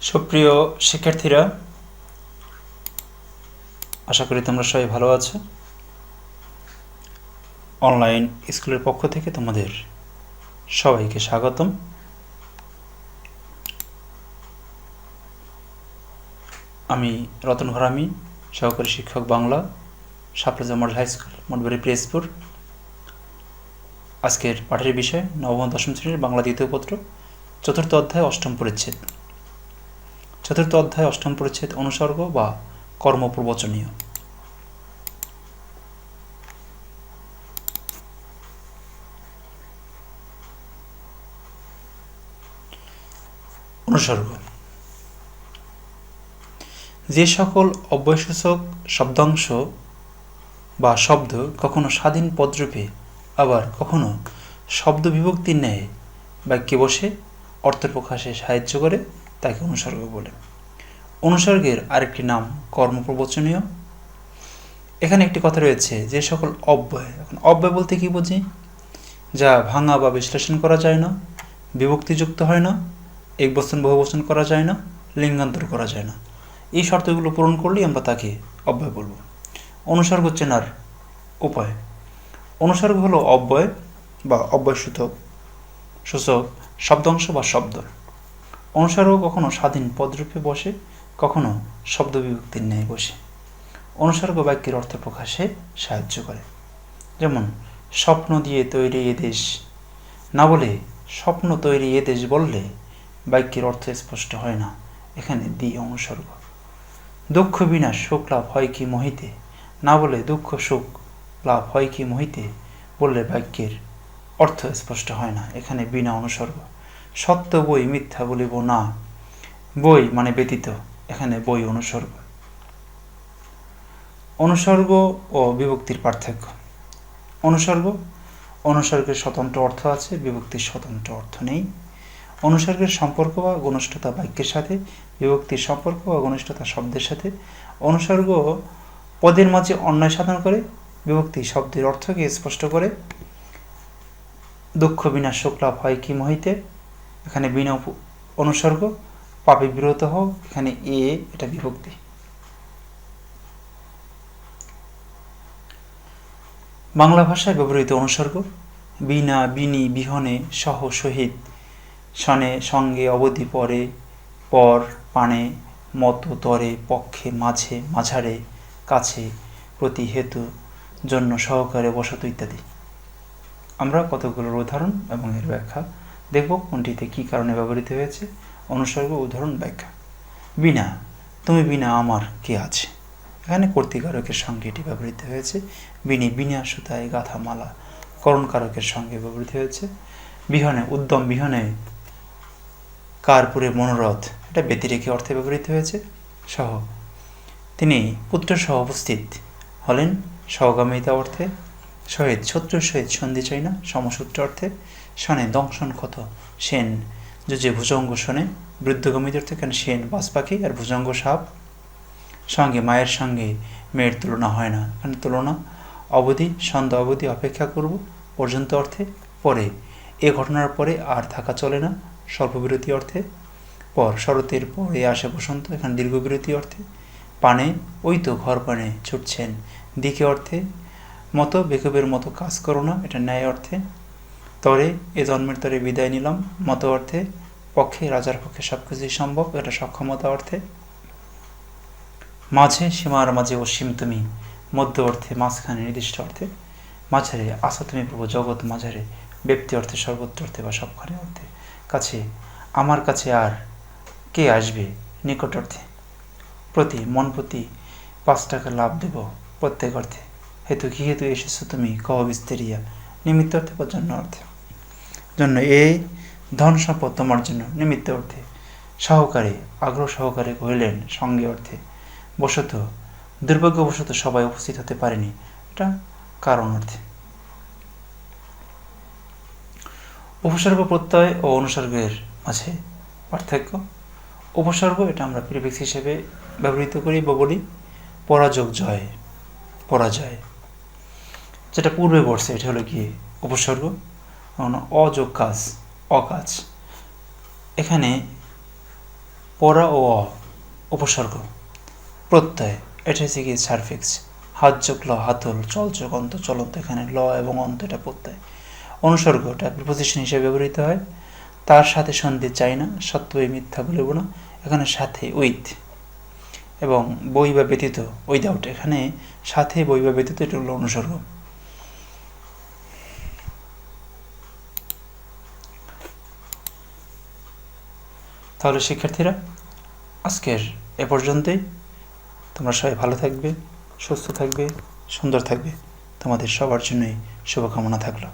সুপ্রিয় শিক্ষার্থীরা, আশা করি তোমরা সবাই ভালো আছো। অনলাইন স্কুলের পক্ষ থেকে তোমাদের সবাইকে স্বাগতম। আমি রতন ঘরামি, সহকারী শিক্ষক Bangla সাপ্রাজা model high school Mathbari Prespur আজকের পাঠের বিষয় নবম দশম শ্রেণির বাংলা দ্বিতীয় পত্র, চতুর্থ অধ্যায়, অষ্টম পরিচ্ছেদ। চতুর্থ অধ্যায় অষ্টম পরিচ্ছেদ অনুসর্গ বা কর্ম প্রবচনীয় অনুসর্গ। যে সকল অব্যয়সূচক শব্দাংশ বা শব্দ কখনো স্বাধীন পদরূপে, আবার কখনো শব্দ বিভক্তির ন্যায় বাক্যে বসে অর্থ প্রকাশে সাহায্য করে তাকে অনুসর্গ বলে। অনুসর্গের আরেকটি নাম কর্মপ্রবচনীয়। এখানে একটি কথা রয়েছে যে সকল অব্যয়, এখন অব্যয় বলতে কি বুঝি? যা ভাঙা বা বিশ্লেষণ করা যায় না, বিভক্তিযুক্ত হয় না এক বচন বহু বচন করা যায় না, লিঙ্গান্তর করা যায় না। এই শর্তগুলো পূরণ করলেই আমরা তাকে অব্যয় বলব। অনুসর্গ চেনার উপায়। অনুসর্গ হলো অব্যয় বা অব্যয়সূচক, সূচক, শব্দাংশ বা শব্দ। অনুসর্গ কখনো স্বাধীন পদরূপে বসে, কখনো শব্দ বিভক্তির ন্যায় বসে। অনুসর্গ বাক্যের অর্থ প্রকাশে সাহায্য করে। যেমন, স্বপ্ন দিয়ে তৈরি এ দেশ। না বলে, স্বপ্ন তৈরি এ দেশ বললে বাক্যের অর্থ স্পষ্ট হয় না। এখানে দি অনুসর্গ। দুঃখ বিনা সুখ লাভ হয় কি মহিতে? না বলে, দুঃখ সুখ লাভ হয় কি মহিতে? বললে বাক্যের অর্থ স্পষ্ট হয় না। এখানে বিনা অনুসর্গ। সত্য বই, মিথ্যা বলিব না। বই মানে ব্যতীত, এখানে বই অনুসর্গ। অনুসর্গ ও বিভক্তির পার্থক্য। অনুসর্গ, অনুসর্গের স্বতন্ত্র অর্থ আছে, বিভক্তির স্বতন্ত্র অর্থ নেই। অনুসর্গের সম্পর্ক বা ঘনিষ্ঠতা বাক্যের সাথে, বিভক্তির সম্পর্ক বা ঘনিষ্ঠতা শব্দের সাথে। অনুসর্গ পদের মাঝে অন্যায় সাধন করে, বিভক্তি শব্দের অর্থকে স্পষ্ট করে। দুঃখ বিনা শোক লাভ হয় কি মহিতে? এখানে বিনা অনুসর্গ, পাপে বিরত হও, এখানে এ, এটা বিভক্তি। বাংলা ভাষায় ব্যবহৃত অনুসর্গ, বিনা, বিনি, বিহনে, সহ, সহিত, সনে, সঙ্গে, অবধি, পরে, পর, পানে, মত, তরে, পক্ষে, মাঝে, মাঝারে, কাছে, প্রতি হেতু, জন্য সহকারে বসত ইত্যাদি। আমরা কতগুলোর উদাহরণ এবং এর ব্যাখ্যা দেখব কোনটিতে কী কারণে ব্যবহৃত হয়েছে। অনুসর্গ উদাহরণ ব্যাখ্যা। বিনা তুমি বিনা আমার, কে আছে? এখানে কর্তৃকারকের সঙ্গে এটি ব্যবহৃত হয়েছে। বিনি বিনা সুতায় গাথা মালা, করণকারকের সঙ্গে ব্যবহৃত হয়েছে। বিহনে, উদ্যম বিহনে, কারপুরে মনোরথ, এটা ব্যতিরেখী অর্থে ব্যবহৃত হয়েছে। সহ। তিনি পুত্র সহ উপস্থিত হলেন সহগামিতা অর্থে। সহিত শত্রুর সহিত সন্ধি চাই না, সমসূত্র অর্থে। শনে দংশন ক্ষত, সেন, যুজে ভুজঙ্গ শনে। বৃদ্ধগমিত অর্থে কেন সেন, বাস পাখি আর ভুজঙ্গ সাপ। সঙ্গে মায়ের সঙ্গে মেয়ের তুলনা হয় না এখানে তুলনা? অবধি সন্ধ্যা অবধি অপেক্ষা করব পর্যন্ত অর্থে। পরে, এ ঘটনার পরে আর থাকা চলে না, স্বল্পবিরতি অর্থে। পর, শরতের পরে আসে বসন্ত, এখানে দীর্ঘবিরতি অর্থে। পানে, ওই তো ঘর পানে ছুটছেন, দিকে অর্থে। মতো বেকবের মতো কাজ করো না, এটা ন্যায় অর্থে। তরে এ জন্মের তরে বিদায় নিলাম, মতো অর্থে। পক্ষে, রাজার পক্ষে সব কিছুই সম্ভব, এটা সক্ষমতা অর্থে। মাঝে সীমার মাঝে অসীম তুমি, মধ্য অর্থে মাঝখানে নির্দিষ্ট অর্থে। মাঝারে আসা তুমি প্রভু জগৎ মাঝারে, ব্যক্তি অর্থে সর্বত্র অর্থে বা সবখানে অর্থে। কাছে, আমার কাছে আর কে আসবে নিকট অর্থে? প্রতি মন প্রতি পাঁচ টাকা লাভ দেব প্রত্যেক অর্থে। হেতু কি হেতু এসেছ তুমি? কহ বিস্তেরিয়া। নিমিত্ত অর্থে বা জন্য অর্থে? জন্য এই ধন সম্পদ তোমার জন্য। নিমিত্ত অর্থে। সহকারে, আগ্রহ সহকারে কহিলেন, সঙ্গে অর্থে। বশত দুর্ভাগ্যবশত সবাই উপস্থিত হতে পারেনি। এটা কারণ অর্থে। উপসর্গ প্রত্যয় ও অনুসর্গের মাঝে পার্থক্য। উপসর্গ এটা আমরা প্রিফিক্স হিসেবে ব্যবহৃত করি বা বলি, পরাযোগ জয়, পরাজয়। যেটা পূর্বে বসছে এটা হলো কি? উপসর্গ? অযোগ কাজ, অকাজ। এখানে পরা ও অ, উপসর্গ। প্রত্যয়, এটা হচ্ছে কি? সারফিক্স। হাত যোগ ল, হাতল চল যোগ অন্ত, চলন্ত। এখানে ল এবং অন্ত, এটা প্রত্যয়। অনুসর্গ, এটা প্রিপোজিশন হিসেবে ব্যবহৃত হয়। তার সাথে সন্ধি চাই না সত্য এই মিথ্যা বলব না। এখানে সাথে উইথ এবং বই বা ব্যতীত, উইদাউট। এখানে সাথে বই বা ব্যতীত, এটা হলো অনুসর্গ। তাহলে শিক্ষার্থীরা, আজকের এ পর্যন্তই। তোমরা সবাই ভালো থাকবে, সুস্থ থাকবে, সুন্দর থাকবে। তোমাদের সবার জন্যই শুভকামনা থাকল।